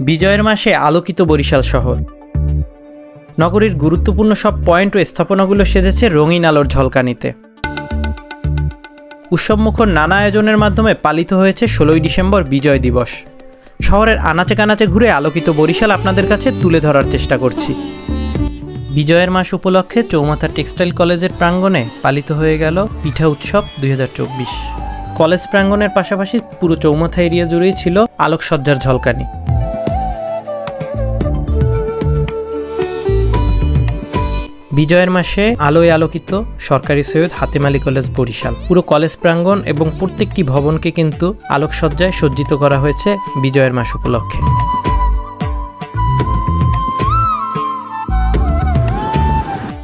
বিজয়ের মাসে আলোকিত বরিশাল শহর। নগরীর গুরুত্বপূর্ণ সব পয়েন্ট ও স্থাপনাগুলো সেজেছে রঙিন আলোর ঝলকানিতে। উৎসবমুখর নানা আয়োজনের মাধ্যমে পালিত হয়েছে ষোলোই ডিসেম্বর বিজয় দিবস। শহরের আনাচে কানাচে ঘুরে আলোকিত বরিশাল আপনাদের কাছে তুলে ধরার চেষ্টা করছি। বিজয়ের মাস উপলক্ষে চৌমাথা টেক্সটাইল কলেজের প্রাঙ্গণে পালিত হয়ে গেল পিঠা উৎসব দুই হাজার চব্বিশ। কলেজ প্রাঙ্গণের পাশাপাশি পুরো চৌমাথা এরিয়া জুড়েই ছিল আলোকসজ্জার ঝলকানি। বিজয়ের মাসে আলোয় আলোকিত সরকারি সৈয়দ হাতেম আলী কলেজ বরিশাল। পুরো কলেজ প্রাঙ্গণ এবং প্রত্যেকটি ভবনকে কিন্তু আলোকসজ্জায় সজ্জিত করা হয়েছে বিজয়ের মাস উপলক্ষে।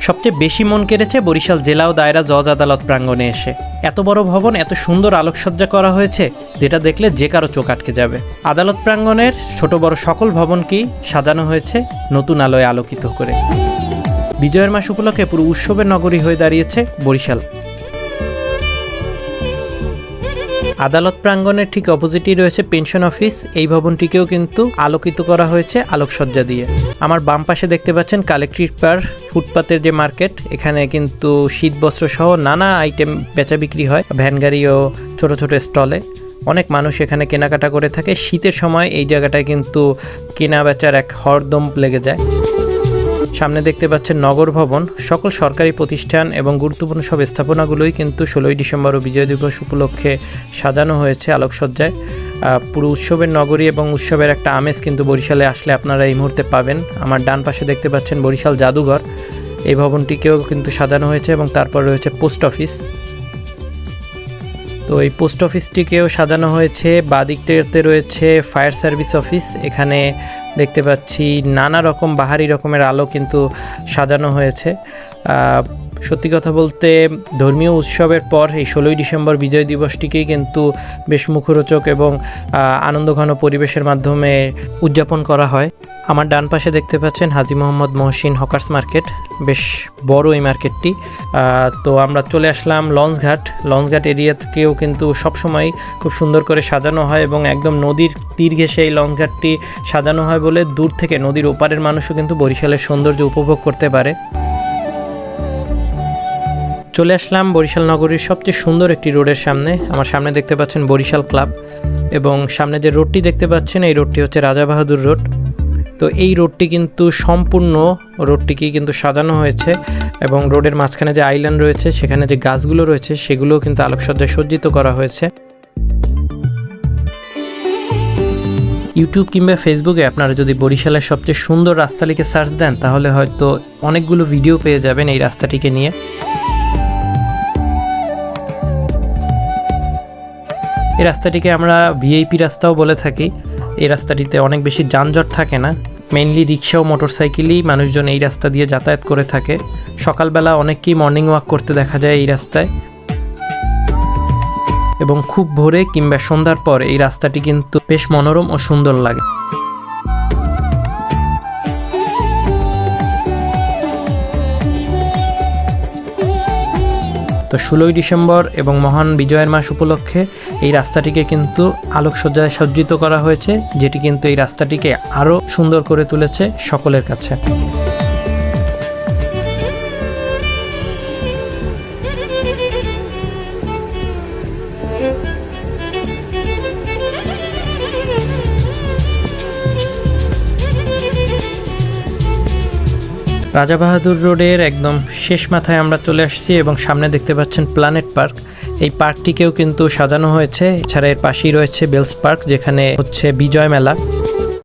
সবচেয়ে বেশি মন কেড়েছে বরিশাল জেলা ও দায়রা জজ আদালত প্রাঙ্গণে এসে। এত বড় ভবন, এত সুন্দর আলোকসজ্জা করা হয়েছে, যেটা দেখলে যে কারও চোখ আটকে যাবে। আদালত প্রাঙ্গণের ছোট বড় সকল ভবনকেই সাজানো হয়েছে নতুন আলোয় আলোকিত করে। বিজয়ের মাস উপলক্ষে পুরো উৎসবের নগরী হয়ে দাঁড়িয়েছে বরিশাল। আদালত প্রাঙ্গণের ঠিক অপোজিটই রয়েছে পেনশন অফিস। এই ভবনটিকেও কিন্তু আলোকিত করা হয়েছে আলোকসজ্জা দিয়ে। আমার বাম পাশে দেখতে পাচ্ছেন কালেক্ট্রিক পার ফুটপাতের যে মার্কেট, এখানে কিন্তু শীত বস্ত্র সহ নানা আইটেম বেচা বিক্রি হয়, ভ্যান গাড়ি ও ছোট ছোট স্টলে। অনেক মানুষ এখানে কেনাকাটা করে থাকে। শীতের সময় এই জায়গাটায় কিন্তু কেনা বেচার এক হরদম লেগে যায়। সামনে দেখতে পাচ্ছেন নগর ভবন। সকল সরকারি প্রতিষ্ঠান এবং গুরুত্বপূর্ণ সব স্থাপনাগুলোই কিন্তু ষোলোই ডিসেম্বর ও বিজয় দিবস উপলক্ষে সাজানো হয়েছে আলোকসজ্জায়। পুরো উৎসবের নগরী এবং উৎসবের একটা আমেজ কিন্তু বরিশালে আসলে আপনারা এই মুহূর্তে পাবেন। আমার ডান পাশে দেখতে পাচ্ছেন বরিশাল জাদুঘর। এই ভবনটিকেও কিন্তু সাজানো হয়েছে এবং তারপর রয়েছে পোস্ট অফিস। তো এই পোস্ট অফিসটিকেও সাজানো হয়েছে। বাদিকটাতে রয়েছে ফায়ার সার্ভিস অফিস। এখানে দেখতে পাচ্ছি নানা রকম, বাহারি রকমের আলো কিন্তু সাজানো হয়েছে। সত্যি কথা বলতে, ধর্মীয় উৎসবের পর এই ষোলোই ডিসেম্বর বিজয় দিবসটিকেই কিন্তু বেশ মুখরোচক এবং আনন্দঘন পরিবেশের মাধ্যমে উদযাপন করা হয়। আমার ডান পাশে দেখতে পাচ্ছেন হাজি মোহাম্মদ মহসিন হকার্স মার্কেট, বেশ বড় এই মার্কেটটি। তো আমরা চলে আসলাম লঞ্চঘাট। লঞ্চঘাট এরিয়া থেকেও কিন্তু সবসময় খুব সুন্দর করে সাজানো হয় এবং একদম নদীর তীর ঘেঁষে এই লঞ্চঘাটটি সাজানো হয় বলে দূর থেকে নদীর ওপারের মানুষও কিন্তু বরিশালের সৌন্দর্য উপভোগ করতে পারে। চলে আসলাম বরিশাল নগরীর সবচেয়ে সুন্দর একটি রোডের সামনে। আমার সামনে দেখতে পাচ্ছেন বরিশাল ক্লাব এবং সামনে যে রোডটি দেখতে পাচ্ছেন, এই রোডটি হচ্ছে রাজা বাহাদুর রোড। তো এই রোডটি কিন্তু সম্পূর্ণ রোডটিকেই কিন্তু সাজানো হয়েছে এবং রোডের মাঝখানে যে আইল্যান্ড রয়েছে, সেখানে যে গাছগুলো রয়েছে, সেগুলোও কিন্তু আলোকসজ্জায় সজ্জিত করা হয়েছে। ইউটিউব কিংবা ফেসবুকে আপনারা যদি বরিশালের সবচেয়ে সুন্দর রাস্তা লিখে সার্চ দেন, তাহলে হয়তো অনেকগুলো ভিডিও পেয়ে যাবেন এই রাস্তাটিকে নিয়ে। এই রাস্তাটিকে আমরা ভিআইপি রাস্তাও বলে থাকি। এই রাস্তাটিতে অনেক বেশি যানজট থাকে না। মেইনলি রিক্সা ও মোটরসাইকেলই মানুষজন এই রাস্তা দিয়ে যাতায়াত করে থাকে। সকালবেলা অনেককেই মর্নিং ওয়াক করতে দেখা যায় এই রাস্তায়। এবং খুব ভোরে কিংবা সন্ধ্যার পর এই রাস্তাটি কিন্তু বেশ মনোরম ও সুন্দর লাগে। তো ষোলোই ডিসেম্বর এবং মহান বিজয়ের মাস উপলক্ষে এই রাস্তাটিকে কিন্তু আলোকসজ্জায় সজ্জিত করা হয়েছে, যেটি কিন্তু এই রাস্তাটিকে আরও সুন্দর করে তুলেছে সকলের কাছে। রাজা বাহাদুর রোডের একদম শেষ মাথায় আমরা চলে আসছি এবং সামনে দেখতে পাচ্ছেন প্ল্যানেট পার্ক এই পার্কটিকেও কিন্তু সাজানো হয়েছে। এছাড়া এর পাশেই রয়েছে বেলস পার্ক যেখানে হচ্ছে বিজয় মেলা।